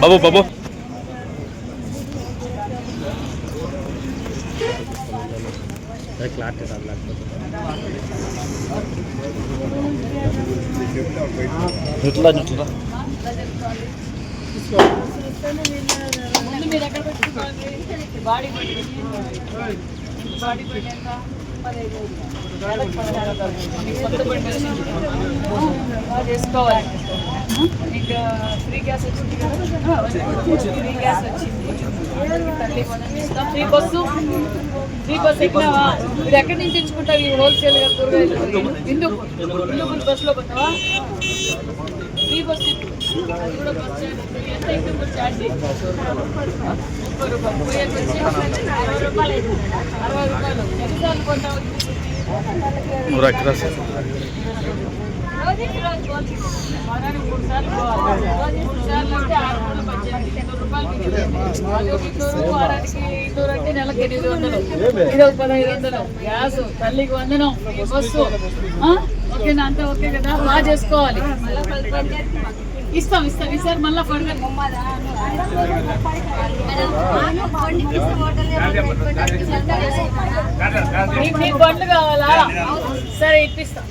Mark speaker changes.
Speaker 1: బాబు బాబు ఇట్లా ఇట్లా
Speaker 2: ముందు మీరు ఎక్కడ పెట్టుకోవాలి బాడీ పెట్టి బాడీ మీకు ఇంకా ఫ్రీ గ్యాస్ వచ్చింది కదా ఫ్రీ గ్యాస్ వచ్చింది తల్లి ఫ్రీ బస్సు ఫ్రీ బస్సు ఎక్కినావా మీరు ఎక్కడి నుంచి తెచ్చుకుంటావు ఈ హోల్సేల్గా కూరగాయలు ఎందుకు ఎందుకు బస్సులో పోతావా ఫ్రీ బస్ అది కూడా బస్ ఎంత ఎక్కువ ఛార్జ్ ముప్పై రూపాయలు అరవై రూపాయలు అరవై గ్యాస్ తల్లికి వందనం ఈ బస్సు ఆ? ఓకేనా అంతా ఓకే కదా బాగా చేసుకోవాలి ఇస్తాం ఇస్తాం ఈసారి మళ్ళీ ఫర్దర్ మీకు మీకు బండ్లు కావాలా? సరే ఇప్పిస్తాం.